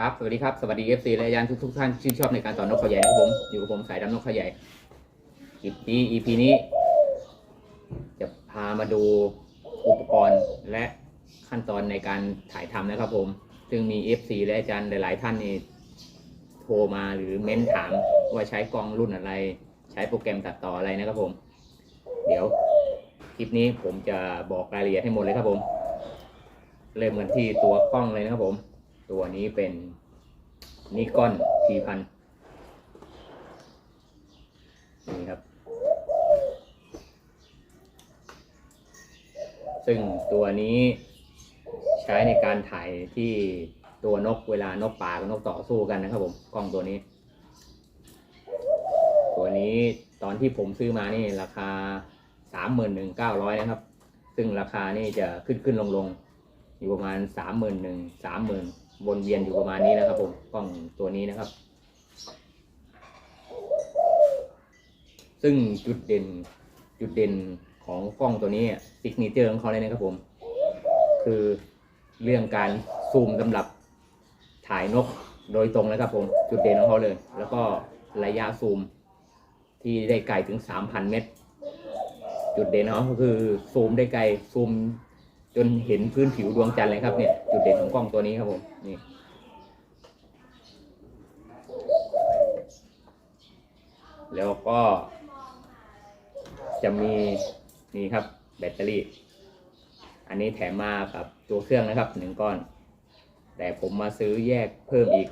ครับสวัสดีครับสวัสดีเอฟซีและอาจารย์ทุกทุกๆท่านชื่นชอบในการสอนนกเขาใหญ่นะครับผมอยู่กับผมสายดำนกเขาใหญ่คลิปนี้ EP นี้ จะพามาดูอุปกรณ์และขั้นตอนในการถ่ายทำนะครับผม ซึ่งมี FC และอาจารย์หลาย ๆ ท่านนี่โทรมาหรือเม้นถามว่าใช้กล้องรุ่นอะไร ใช้โปรแกรมตัดต่ออะไรนะครับผม เดี๋ยวคลิปนี้ผมจะบอกรายละเอียดให้หมดเลยครับผม เริ่มกันที่ตัวกล้องเลยนะครับผม ตัวนี้เป็นนิกอนพีพันนี่ครับ ซึ่งตัวนี้ใช้ในการถ่ายที่ตัวนกเวลานกป่ากับนกต่อสู้กันนะครับผมกล้องตัวนี้ ตัวนี้ตอนที่ผมซื้อมานี่ราคาสามหมื่นหนึ่งเก้าร้อยนะครับ ซึ่งราคานี่จะขึ้นขึ้นลงลงอยู่ประมาณสามหมื่นหนึ่งสามหมื่น วนเวียนอยู่ประมาณนี้นะครับผมกล้องตัวนี้นะครับ ซึ่งจุดเด่นจุดเด่นของกล้องตัวนี้ซิกเนเจอร์ของเขาเลยนะครับผม คือเรื่องการซูมสำหรับถ่ายนกโดยตรงนะครับผมจุดเด่นของเขาเลย แล้วก็ระยะซูมที่ได้ไกลถึง 3,000 เมตร จุดเด่นของเขาก็คือซูมได้ไกลซูม จนเห็นพื้นผิวดวงจันทร์เลยครับเนี่ยจุดเด่นของกล้องตัวนี้ครับผมนี่แล้วก็ จะมีนี่ครับแบตเตอรี่ อันนี้แถมมากับตัวเครื่องนะครับหนึ่งก้อน แต่ผมมาซื้อแยกเพิ่มอีก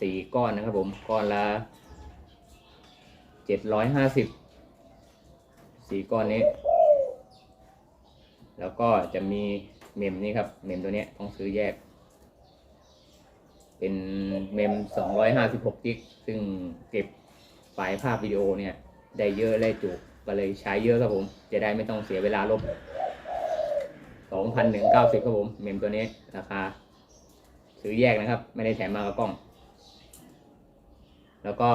สี่ก้อนนะครับผมก้อนละเจ็ดร้อยห้าสิบสี่ก้อนนี้ แล้วก็จะมีเมมนี่ครับเมมตัวนี้ต้องซื้อแยก เป็นเมมสองร้อยห้าสิบหกกิกซึ่งเก็บไฟล์ภาพวิดีโอเนี่ย ได้เยอะได้จุก็เลยใช้เยอะครับผม จะได้ไม่ต้องเสียเวลาลบสองพันหนึ่งเก้าสิบครับผม เมมตัวนี้ราคาซื้อแยกนะครับ ไม่ได้แถมมากับกล้อง แล้วก็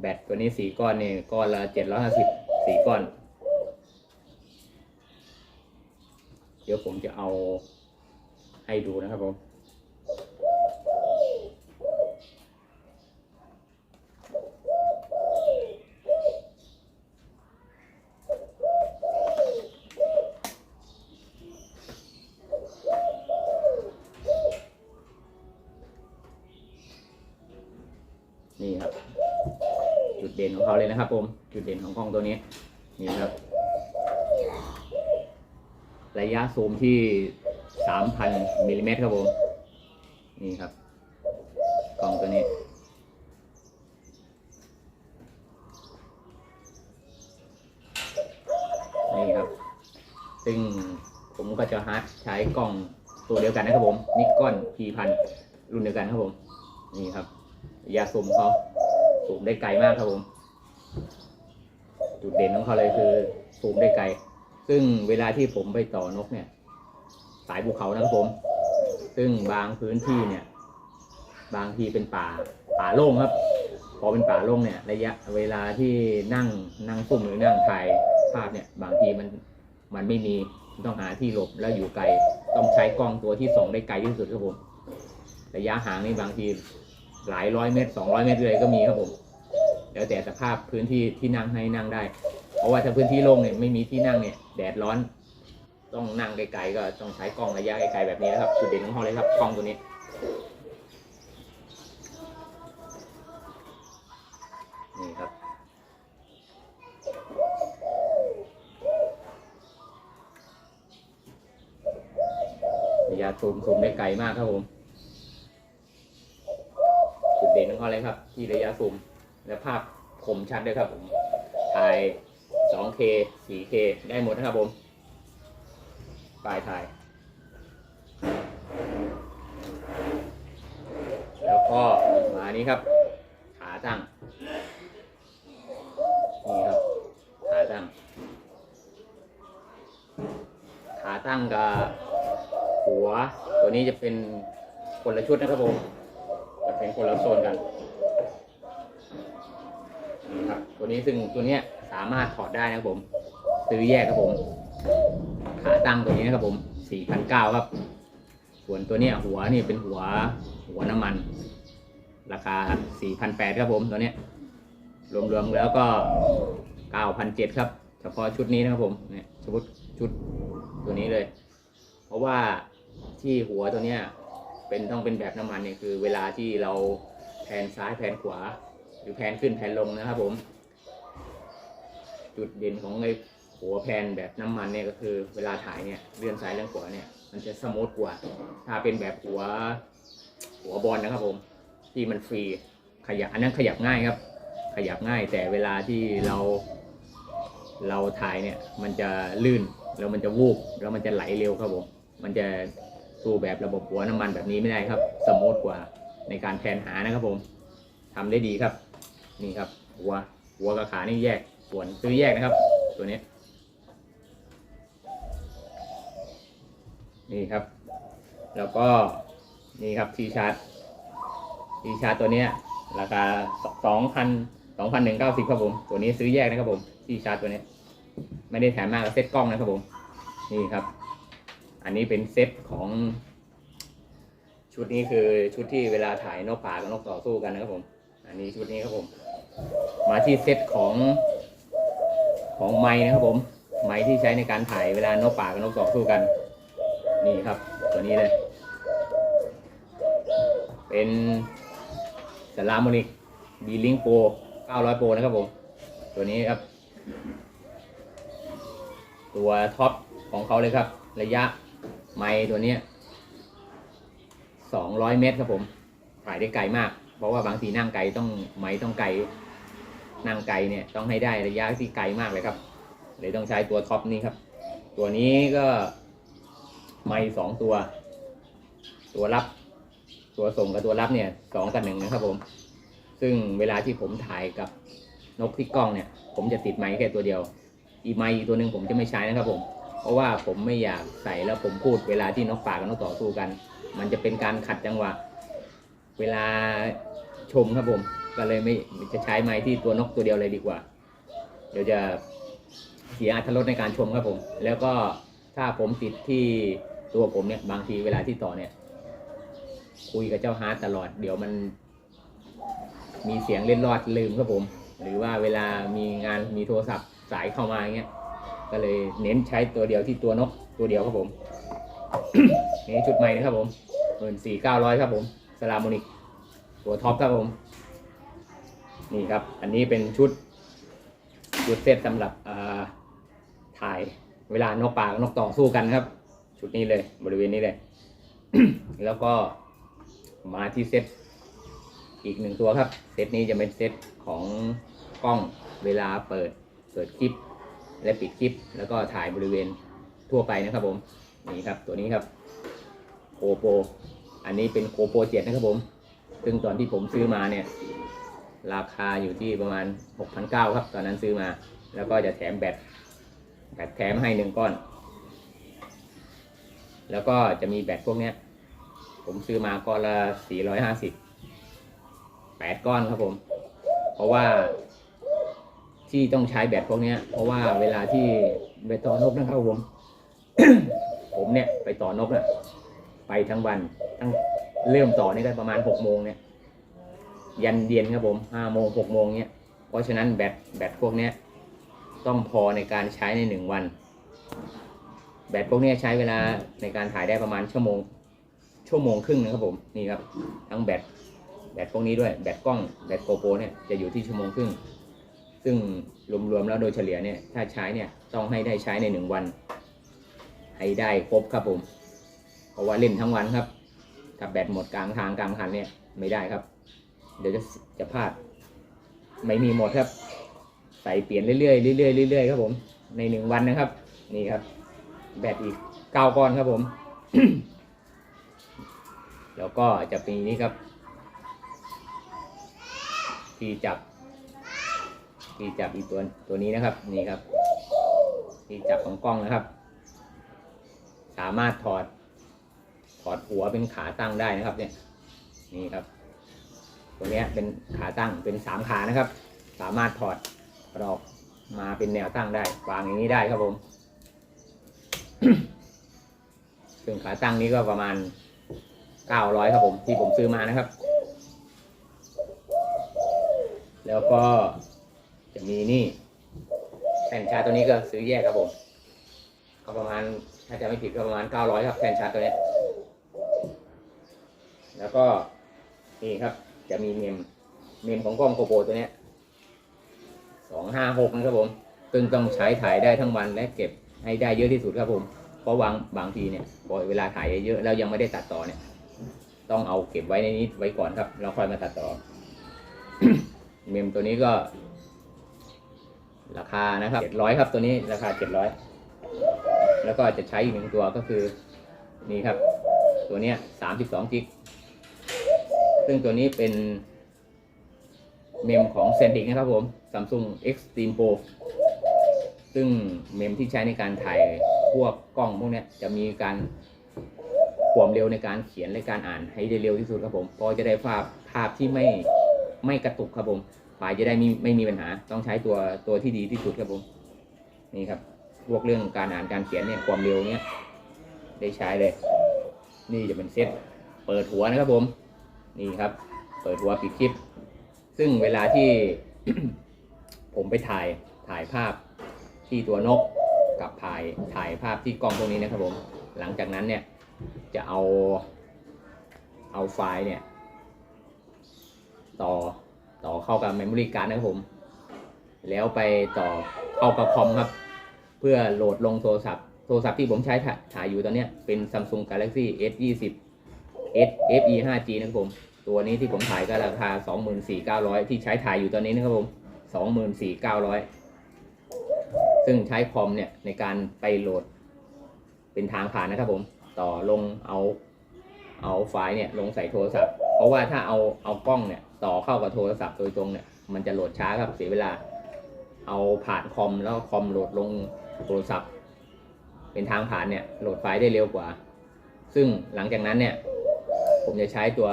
แบตตัวนี้สี่ก้อนนี่ก้อนละเจ็ดร้อยห้าสิบสี่ก้อน เดี๋ยวผมจะเอาให้ดูนะครับผมนี่ครับ จุดเด่นของเขาเลยนะครับผม จุดเด่นของกล้องตัวนี้ นี่ครับ ระยะซูมที่ 3,000มิลลิเมตรครับผม นี่ครับ กล้องตัวนี้ นี่ครับ ซึ่งผมก็จะฮัดใช้กล้องตัวเดียวกันนะครับผม นิกอน P พันรุ่นเดียวกันครับผม นี่ครับระยะซูมเขาซูมได้ไกลมากครับผม จุดเด่นของเขาเลยคือซูมได้ไกล ซึ่งเวลาที่ผมไปต่อนกเนี่ย สายภูเขานะครับผม ซึ่งบางพื้นที่เนี่ย บางทีเป็นป่าป่าโล่งครับ พอเป็นป่าโล่งเนี่ย ระยะเวลาที่นั่งนั่งซุ่มหรือนั่งถ่ายภาพเนี่ย บางทีมันมันไม่มีต้องหาที่หลบแล้วอยู่ไกล ต้องใช้กล้องตัวที่ส่องได้ไกลที่สุดครับผม ระยะห่างนี่บางทีหลายร้อยเมตรสองร้อยเมตรเลยก็มีครับผม แล้วแต่สภาพพื้นที่ที่นั่งให้นั่งได้ เพราะว่าถ้าพื้นที่โล่งเนี่ยไม่มีที่นั่งเนี่ยแดดร้อน ต้องนั่งไกลๆก็ต้องใช้กล้องระยะไกลๆแบบนี้นะครับจุดเด่นของเขาเลยครับกล้องตัวนี้นี่ครับระยะซูมซูมได้ไกลมากครับผมจุดเด่นของเขาเลยครับ ที่ระยะซูมและภาพคมชัดด้วยครับผมถ่าย 2K 4K ได้หมดนะครับผมปลายถ่าย แล้วก็มานี้ครับ ขาตั้ง นี่ครับ ขาตั้ง ขาตั้งกับหัว ตัวนี้จะเป็นคนละชุดนะครับผมจะเป็นคนละโซนกันนี่ครับ ตัวนี้ซึ่งตัวเนี้ย สามารถถอดได้นะครับผม ซื้อแยกครับผม ขาตั้งตัวนี้นะครับผม4,900ครับ ส่วนตัวเนี้ยหัวนี่เป็นหัวหัวน้ำมัน ราคา4,800ครับผมตัวเนี้ย รวมๆแล้วก็9,700ครับ เฉพาะชุดนี้นะครับผมเนี่ยชุดชุดตัวนี้เลย เพราะว่าที่หัวตัวเนี้ยเป็นต้องเป็นแบบน้ำมันเนี่ยคือเวลาที่เราแผนซ้ายแผนขวา หรือแผนขึ้นแผนลงนะครับผม จุดเด่นของไอ้หัวแผนแบบน้ำมันเนี่ยก็คือ เวลาถ่ายเนี่ยเลื่อนซ้ายเลื่อนขวาเนี่ยมันจะสมูทกว่า ถ้าเป็นแบบหัวหัวบอลนะครับผม ที่มันฟรีขยับอันนั้นขยับง่ายครับ ขยับง่ายแต่เวลาที่เรา เราถ่ายเนี่ยมันจะลื่นแล้วมันจะวูบแล้วมันจะไหลเร็วครับผมมันจะสู้แบบระบบหัวน้ำมันแบบนี้ไม่ได้ครับ สมูทกว่าในการแทนหานะครับผมทำได้ดีครับ นี่ครับ หัวหัวกับขานี่แยก ส่วนซื้อแยกนะครับ ตัวนี้ นี่ครับ แล้วก็นี่ครับทีชาร์จทีชาร์จตัวนี้ราคาสองพันสองพันหนึ่งเก้าสิบครับผม ตัวนี้ซื้อแยกนะครับผมทีชาร์จตัวนี้ ไม่ได้แถมมากกับเซ็ตกล้องนะครับผม นี่ครับ อันนี้เป็นเซ็ตของชุดนี้คือชุดที่เวลาถ่ายนกป่ากับนกต่อสู้กันนะครับผม อันนี้ชุดนี้ครับผม มาที่เซ็ตของ ของไม้นะครับผม ไม้ที่ใช้ในการถ่ายเวลานกป่ากับนกต่อสู้กัน นี่ครับ ตัวนี้เลย เป็นสลาโมนิกบีลิงโปร900โปรนะครับผม ตัวนี้ครับ ตัวท็อปของเขาเลยครับ ระยะไมล์ตัวนี้200 เมตรครับผม ถ่ายได้ไกลมาก เพราะว่าบางทีนั่งไกลต้องไมล์ต้องไกล นั่งไกลเนี่ยต้องให้ได้ระยะที่ไกลมากเลยครับเลยต้องใช้ตัวท็อปนี้ครับ ตัวนี้ก็ไมล์สองตัว ตัวรับ ตัวส่งกับตัวรับเนี่ยสองกับหนึ่งนะครับผม ซึ่งเวลาที่ผมถ่ายกับนกที่กล้องเนี่ย ผมจะติดไมค์แค่ตัวเดียว อีไมค์อีตัวหนึ่งผมจะไม่ใช้นะครับผม เพราะว่าผมไม่อยากใส่แล้วผมพูดเวลาที่นกป่ากับนกต่อสู้กัน มันจะเป็นการขัดจังหวะ เวลาชมครับผม ก็เลยไม่จะใช้ไมค์ที่ตัวนกตัวเดียวเลยดีกว่า เดี๋ยวจะเสียอรรถรสในการชมครับผม แล้วก็ถ้าผมติดที่ตัวผมเนี่ยบางทีเวลาที่ต่อเนี่ย คุยกับเจ้าฮาร์ดตลอด เดี๋ยวมัน มีเสียงเล่นรอดลืมครับผม หรือว่าเวลามีงานมีโทรศัพท์สายเข้ามาอย่างเงี้ยก็เลยเน้นใช้ตัวเดียวที่ตัวนกตัวเดียวครับผมนี่ชุดใหม่นะครับผมหมื่นสี่เก้าร้อยครับผมสลาโมนิก ตัวท็อปครับผม นี่ครับ อันนี้เป็นชุดชุดเซตสำหรับถ่ายเวลานกป่ากับนกต่อสู้กันครับ ชุดนี้เลย บริเวณนี้เลย แล้วก็มาที่เซตอีกหนึ่งตัวครับ เซตนี้จะเป็นเซตของกล้องเวลาเปิดเปิดคลิป และปิดคลิป แล้วก็ถ่ายบริเวณทั่วไปนะครับผม นี่ครับตัวนี้ครับโ o โปอันนี้เป็นโ o โปเจ็ดนะครับผม ซึ่งตอนที่ผมซื้อมาเนี่ย ราคาอยู่ที่ประมาณ 6,900 ครับ ตอนนั้นซื้อมา แล้วก็จะแถมแบตแบตแถมให้หนึ่งก้อน แล้วก็จะมีแบตพวกเนี้ย ผมซื้อมาก้อนละ 450 8 ก้อนครับผม เพราะว่าที่ต้องใช้แบตพวกนี้เพราะว่าเวลาที่ไปต่อนกนะครับผม ผมเนี่ยไปต่อนกน่ะไปทั้งวันตั้งเริ่มต่อนี่ก็ประมาณ6โมงเนี่ย ยันเย็นครับผมห้าโมงหกโมงเนี้ย เพราะฉะนั้นแบตแบตพวกเนี้ยต้องพอในการใช้ในหนึ่งวัน แบตพวกเนี้ยใช้เวลาในการถ่ายได้ประมาณชั่วโมง ชั่วโมงครึ่งนะครับผมนี่ครับทั้งแบตแบตพวกนี้ด้วยแบตกล้องแบตโกโปรเนี่ยจะอยู่ที่ชั่วโมงครึ่ง ซึ่งรวมๆแล้วโดยเฉลี่ยเนี่ยถ้าใช้เนี่ยต้องให้ได้ใช้ในหนึ่งวัน ให้ได้ครบครับผม เพราะว่าเล่นทั้งวันครับถ้าแบตหมดกลางทางกลางคันเนี่ยไม่ได้ครับ เดี๋ยวจะจะพลาด ไม่มีหมดครับ ใส่เปลี่ยนเรื่อยๆเรื่อยๆเรื่อยๆครับผม ในหนึ่งวันนะครับ นี่ครับ แบตอีกเก้าก้อนครับผม แล้วก็จะมีนี้ครับ ที่จับ ที่จับอีกตัวตัวนี้นะครับ นี่ครับ ที่จับของกล้องนะครับ สามารถถอดถอดหัวเป็นขาตั้งได้นะครับเนี่ย นี่ครับ ตัวนี้เป็นขาตั้งเป็นสามขานะครับ สามารถถอดออกมาเป็นแนวตั้งได้ วางอย่างนี้ได้ครับผมซึ่งขาตั้งนี้ก็ประมาณ900ครับผม ที่ผมซื้อมานะครับ แล้วก็จะมีนี่แผ่นชาตัวนี้ก็ซื้อแยกครับผมก็ประมาณถ้าจะไม่ผิดก็ประมาณ900ครับแผ่นชาตัวนี้ แล้วก็นี่ครับ จะมีเมมเมมของกล้องโกโปรตัวเนี้ย256นะครับผมซึ่งต้องใช้ถ่ายได้ทั้งวันและเก็บให้ได้เยอะที่สุดครับผม เพราะบางบางทีเนี่ยพอเวลาถ่ายเยอะแล้วยังไม่ได้ตัดต่อเนี่ย ต้องเอาเก็บไว้ในนี้ไว้ก่อนครับแล้วค่อยมาตัดต่อ เมมตัวนี้ก็ ราคานะครับ700ครับตัวนี้ราคา700แล้วก็จะใช้อีกหนึ่งตัวก็คือ นี่ครับ ตัวเนี้ย32จิก ซึ่งตัวนี้เป็นเมมของ s e n t i c นะครับผม Samsung Extreme Pro ซึ่งเมมที่ใช้ในการถ่ายพวกกล้องพวกเนี้ยจะมีการความเร็วในการเขียนและการอ่านให้ได้เร็วที่สุดครับผมพราะจะได้ภาพภาพที่ไม่ไม่กระตุกครับผมไฟล์จะได้ไม่ไม่มีปัญหา ต้องใช้ตัวตัวที่ดีที่สุดครับผมนี่ครับพวกเรื่องการอ่านการเขียนเนี่ยความเร็วเนี้ยได้ใช้เลย นี่จะเป็นเซตเปิดหัวนะครับผม นี่ครับ เปิดหัวปิดคลิป ซึ่งเวลาที่ผมไปถ่ายถ่ายภาพที่ตัวนกกับถ่ายถ่ายภาพที่กล้องตรงนี้นะครับผม หลังจากนั้นเนี่ยจะเอาเอาไฟล์เนี่ย ต่อต่อเข้ากับ Memory Card นะครับผม แล้วไปต่อเข้ากับคอมครับ เพื่อโหลดลงโทรศัพท์ โทรศัพท์ที่ผมใช้ถ่ายถ่ายอยู่ตอนนี้เป็น Samsung Galaxy S20 S FE 5G นะครับผม ตัวนี้ที่ผมถ่ายก็ราคา 24,900 ที่ใช้ถ่ายอยู่ตอนนี้นะครับผม 24,900 ซึ่งใช้คอมเนี่ยในการไปโหลดเป็นทางผ่านนะครับผม ต่อลงเอาเอาไฟล์เนี่ยลงใส่โทรศัพท์ เพราะว่าถ้าเอาเอากล้องเนี่ยต่อเข้ากับโทรศัพท์โดยตรงเนี่ยมันจะโหลดช้าครับเสียเวลา เอาผ่านคอมแล้วคอมโหลดลงโทรศัพท์ เป็นทางผ่านเนี่ยโหลดไฟล์ได้เร็วกว่า ซึ่งหลังจากนั้นเนี่ยผมจะใช้ตัว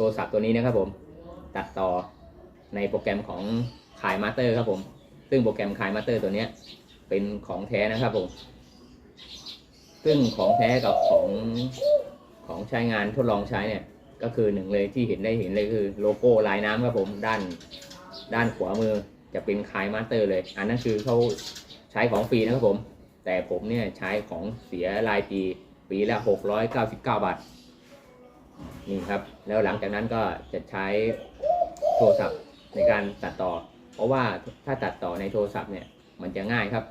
โทรศัพท์ตัวนี้นะครับผมตัดต่อในโปรแกรมของขายมาสเตอร์ครับผม ซึ่งโปรแกรมขายมาสเตอร์ตัวเนี้ยเป็นของแท้นะครับผม ซึ่งของแท้กับของของใช้งานทดลองใช้เนี่ยก็คือหนึ่งเลยที่เห็นได้เห็นเลยคือโลโก้ลายน้ำครับผมด้านด้านขวามือจะเป็นคายมาสเตอร์เลย อันนั้นคือเขาใช้ของฟรีนะครับผม แต่ผมเนี่ยใช้ของเสียรายปีปีละ 699 บาท นี่ครับ แล้วหลังจากนั้นก็จะใช้โทรศัพท์ในการตัดต่อ เพราะว่าถ้าตัดต่อในโทรศัพท์เนี่ยมันจะง่ายครับ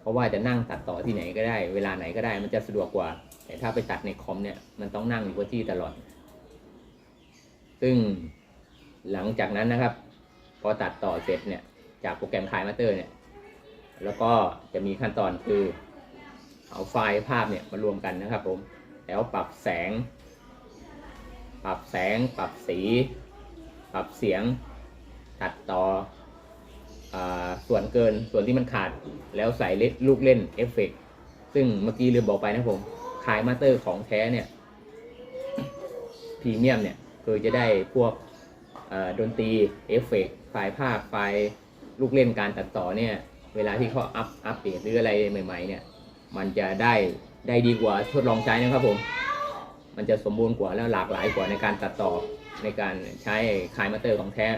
เพราะว่าจะนั่งตัดต่อที่ไหนก็ได้ เวลาไหนก็ได้มันจะสะดวกกว่า แต่ถ้าไปตัดในคอมเนี่ยมันต้องนั่งอยู่กับที่ตลอด ซึ่งหลังจากนั้นนะครับ พอตัดต่อเสร็จเนี่ยจากโปรแกรมคายมาเตอร์เนี่ยแล้วก็จะมีขั้นตอนคือเอาไฟล์ภาพเนี่ยมารวมกันนะครับผม แล้วปรับแสง ปรับแสง ปรับสี ปรับเสียง ตัดต่ออส่วนเกิน ส่วนที่มันขาด แล้วใส่เล่นลูกเล่นเอฟเฟกต์ซึ่งเมื่อกี้ลืมบอกไปนะครับผม ขายมาสเตอร์ของแท้เนี่ยพรีเมียมเนี่ยคือจะได้พวกดนตรีเอฟเฟกต์ไฟล์ภาพไฟล์ลูกเล่นการตัดต่อเนี่ย เวลาที่เขาอัพอัปเดตหรืออะไรใหม่ ๆ เนี่ย มันจะได้ได้ดีกว่าทดลองใช้นะครับผม มันจะสมบูรณ์กว่าแล้วหลากหลายกว่าในการตัดต่อในการใช้คายมาเตอร์ของแท้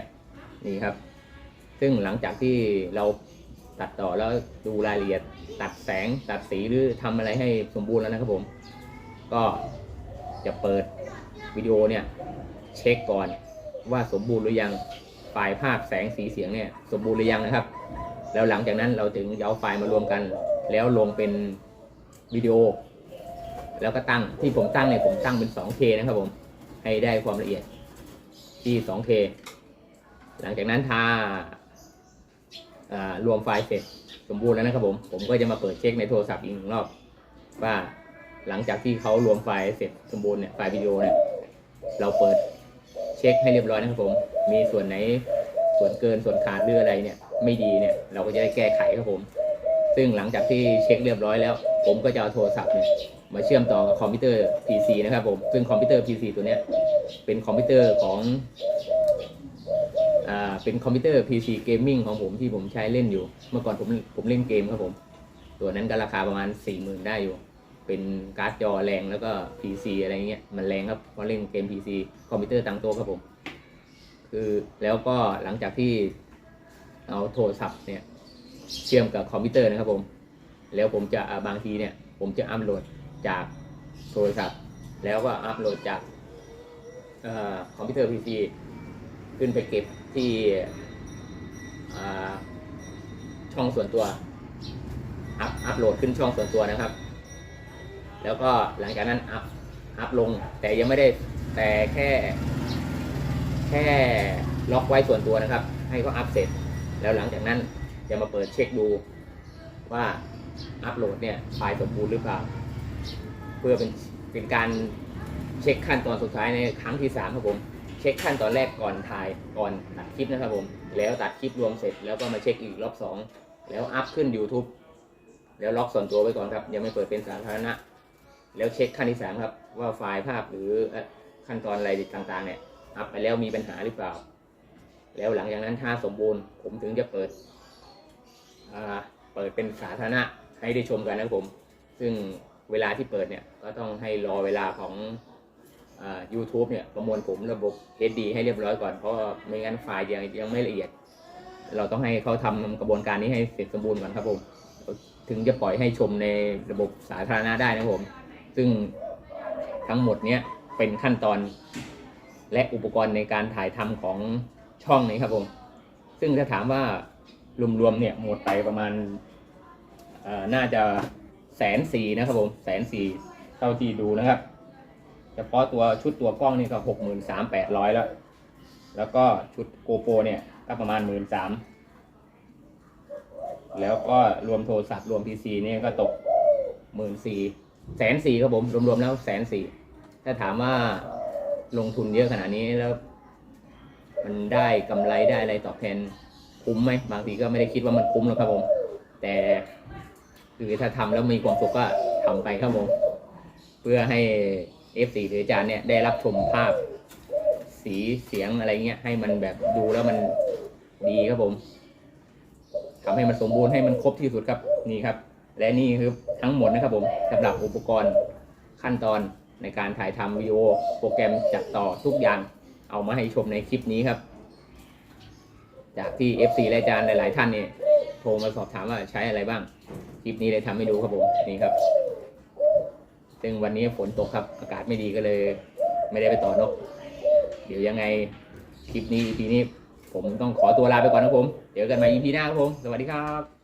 นี่ครับ ซึ่งหลังจากที่เราตัดต่อแล้วดูรายละเอียดตัดแสงตัดสีหรือทำอะไรให้สมบูรณ์แล้วนะครับผม ก็จะเปิดวิดีโอเนี่ยเช็คก่อนว่าสมบูรณ์หรือยังไฟล์ภาพแสงสีเสียงเนี่ยสมบูรณ์หรือยังนะครับ แล้วหลังจากนั้นเราถึงเอาไฟล์มารวมกัน แล้วลงเป็นวิดีโอ แล้วก็ตั้งที่ผมตั้งเนี่ยผมตั้งเป็น 2K นะครับผม ให้ได้ความละเอียดที่ 2K หลังจากนั้นถ้าารวมไฟล์เสร็จสมบูรณ์แล้วนะครับผม ผมก็จะมาเปิดเช็คในโทรศัพท์อีกหนึ่งรอบ ว่าหลังจากที่เขารวมไฟล์เสร็จสมบูรณ์เนี่ยไฟล์วิดีโอเนี่ยเราเปิดเช็คให้เรียบร้อยนะครับผม มีส่วนไหนส่วนเกินส่วนขาดหรืออะไรเนี่ย ไม่ดีเนี่ยเราก็จะได้แก้ไขครับผม ซึ่งหลังจากที่เช็คเรียบร้อยแล้ว ผมก็จะเอาโทรศัพท์เนี่ย มาเชื่อมต่อกับคอมพิวเตอร์ PC นะครับผม ซึ่งคอมพิวเตอร์ PC ตัวเนี้ยเป็นคอมพิวเตอร์ของอ่าเป็นคอมพิวเตอร์ PC Gaming ของผมที่ผมใช้เล่นอยู่ เมื่อก่อนผมผมเล่นเกมครับผม ตัวนั้นก็ราคาประมาณ 40,000 ได้อยู่ เป็นการ์ดจอแรงแล้วก็ PC อะไรเงี้ยมันแรงครับเพราะเล่นเกม PC คอมพิวเตอร์ตั้งโต๊ะครับผม คือแล้วก็หลังจากที่เอาโทรศัพท์เนี่ยเชื่อมกับคอมพิวเตอร์นะครับผม แล้วผมจะบางทีเนี่ยผมจะอัพโหลด จากโทรศัพท์ แล้วก็อัพโหลดจากออคอมพิวเตอร์ PC ขึ้นไปเก็บที่ช่องส่วนตัว อัพอัพโหลดขึ้นช่องส่วนตัวนะครับ แล้วก็หลังจากนั้นอัพอัพลง แต่ยังไม่ได้แต่แค่ แค่ล็อกไว้ส่วนตัวนะครับ ให้เขาอัพเสร็จ แล้วหลังจากนั้นจะมาเปิดเช็คดูว่าอัพโหลดเนี่ยไฟล์สมบูรณ์หรือเปล่า เพื่อเป็นเป็นการเช็คขั้นตอนสุดท้ายในครั้งที่สามครับผม เช็คขั้นตอนแรกก่อนถ่ายก่อนตัดคลิปนะครับผม แล้วตัดคลิปรวมเสร็จแล้วก็มาเช็คอีกรอบสองแล้วอัพขึ้น YouTube แล้วล็อกส่วนตัวไว้ก่อนครับ ยังไม่เปิดเป็นสาธารณะ แล้วเช็คขั้นที่สามครับ ว่าไฟล์ภาพหรือเอ่อขั้นตอนอะไรต่างๆ เนี่ยอัพไปแล้วมีปัญหาหรือเปล่า แล้วหลังจากนั้นถ้าสมบูรณ์ ผมถึงจะเปิดอ่าเปิดเป็นสาธารณะให้ได้ชมกันนะครับผม ซึ่ง เวลาที่เปิดเนี่ยก็ต้องให้รอเวลาของอ่า YouTube เนี่ยประมวลผมระบบ HD ให้เรียบร้อยก่อนเพราะไม่งั้นไฟล์ยังยังไม่ละเอียด เราต้องให้เขาทำกระบวนการนี้ให้เสร็จสมบูรณ์ก่อนครับผม ถึงจะปล่อยให้ชมในระบบสาธารณะได้นะครับผม ซึ่งทั้งหมดเนี้ยเป็นขั้นตอนและอุปกรณ์ในการถ่ายทำของช่องนี้ครับผม ซึ่งถ้าถามว่ารวมๆเนี่ยหมดไปประมาณน่าจะ แสนสี่นะครับผมแสนสี่เท่าที่ดูนะครับ เฉพาะตัวชุดตัวกล้องนี่ก็หกหมื่นสามแปดร้อยแล้ว แล้วก็ชุดโกโปรเนี่ยก็ประมาณหมื่นสามแล้วก็รวมโทรศัพท์รวมพีซีเนี่ยก็ตกหมื่นสี่แสนสี่ครับผม รวมๆแล้วแสนสี่ถ้าถามว่าลงทุนเยอะขนาดนี้แล้ว มันได้กำไรได้อะไรตอบแทนคุ้มไหมบางทีก็ไม่ได้คิดว่ามันคุ้มหรอกครับผม แต่ คือถ้าทำแล้วมีความสุขก็ทำไปครับผมเพื่อให้ F4 หรืออาจารย์เนี่ยได้รับชมภาพ สีเสียงอะไรเงี้ยให้มันแบบดูแล้วมันดีครับผมทำให้มันสมบูรณ์ให้มันครบที่สุดครับนี่ครับ และนี่คือทั้งหมดนะครับผมสำหรับอุปกรณ์ขั้นตอนในการถ่ายทำวิดีโอโปรแกรมจัดต่อทุกอย่างเอามาให้ชมในคลิปนี้ครับ จากที่ FC และอาจารย์หลาย ๆ ท่านเนี่ยโทรมาสอบถามว่าใช้อะไรบ้าง ลิปนี้เลยทำให้ดูครับผมนี่ครับ ซึ่งวันนี้ฝนตกครับ อากาศไม่ดีก็เลย ไม่ได้ไปต่อนก เดี๋ยวยังไงคลิปนี้ EP นี้ ผมต้องขอตัวลาไปก่อนนะครับผมเจอกันใหม่ EP หน้าครับผม สวัสดีครับ